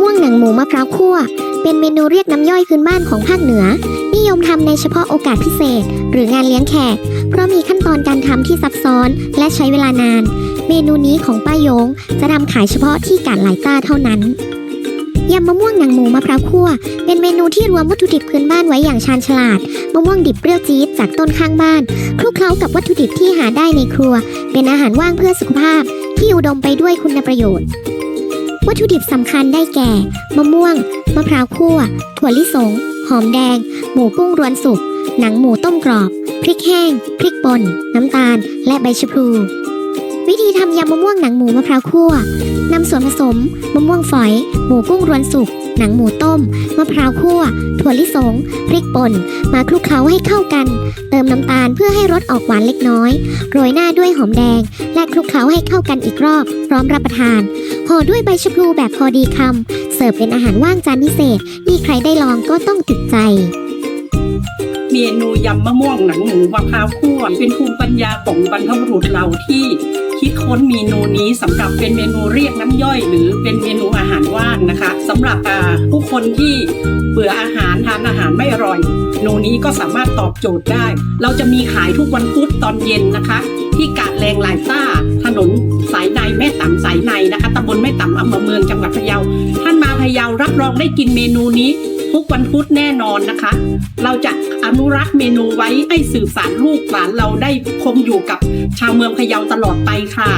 ม่วงหนังหมูมะพร้าวคั่ว เป็นเมนูเรียกน้ำย่อยพื้นบ้านของภาคเหนือ นิยมทำในเฉพาะโอกาสพิเศษ หรืองานเลี้ยงแขก เพราะมีขั้นตอนการทำที่ซับซ้อนและใช้เวลานาน เมนูนี้ของป้าโยง จะทำขายเฉพาะที่กาดไหลต้าเท่านั้นยำมะม่วงหนังหมูมะพร้าวคั่ว เป็นเมนูที่รวมวัตถุดิบพื้นบ้านไว้อย่างชาญฉลาด มะม่วงดิบเปรี้ยวจี๊ดจากต้นข้างบ้าน คลุกเคล้ากับวัตถุดิบที่หาได้ในครัว เป็นอาหารว่างเพื่อสุขภาพ ที่อุดมไปด้วยคุณประโยชน์ วัตถุดิบสำคัญได้แก่ มะม่วง มะพร้าวคั่ว ถั่วลิสง หอมแดง หมูกุ้งรวนสุก หนังหมูต้มกรอบ พริกแห้ง พริกป่น น้ำตาล และใบชะพลู วิธีทำยำมะม่วงหนังหมูมะพร้าวคั่วนำส่วนผสม มะม่วงฝอย หมูกุ้งรวนสุก หนังหมูต้ม มะพร้าวคั่ว ถั่วลิสง พริกป่น มาคลุกเคล้าให้เข้ากัน เติมน้ำตาลเพื่อให้รสออกหวานเล็กน้อย โรยหน้าด้วยหอมแดง และคลุกเคล้าให้เข้ากันอีกรอบ พร้อมรับประทาน ห่อด้วยใบชะพลูแบบพอดีคำ เสิร์ฟเป็นอาหารว่างจานพิเศษ นี่ใครได้ลองก็ต้องติดใจเมนูยำมะม่วงหนังหมูมะพร้าวคั่วเป็นภูมิปัญญาของบรรพบุรุษเราที่ คิดค้นเมนูนี้สำหรับเป็นเมนูเรียกน้ำย่อย หรือเป็นเมนูอาหารว่างนะคะสำหรับผู้คนที่เบื่ออาหารทานอาหารไม่อร่อยเมนูนี้ก็สามารถตอบโจทย์ได้ เราจะมีขายทุกวันพุธตอนเย็นนะคะ ที่กาดแรงลายต้า ถนนสายในแม่ต่ำสายในนะคะตำบลแม่ต่ำอำเภอเมืองจังหวัดพะเยาท่านมาพะเยารับรองได้กินเมนูนี้ ทุกวันพุธแน่นอนนะคะ เราจะอนุรักษ์เมนูไว้ให้สืบสานลูกหลานเราได้คงอยู่กับชาวเมืองพะเยาตลอดไปค่ะ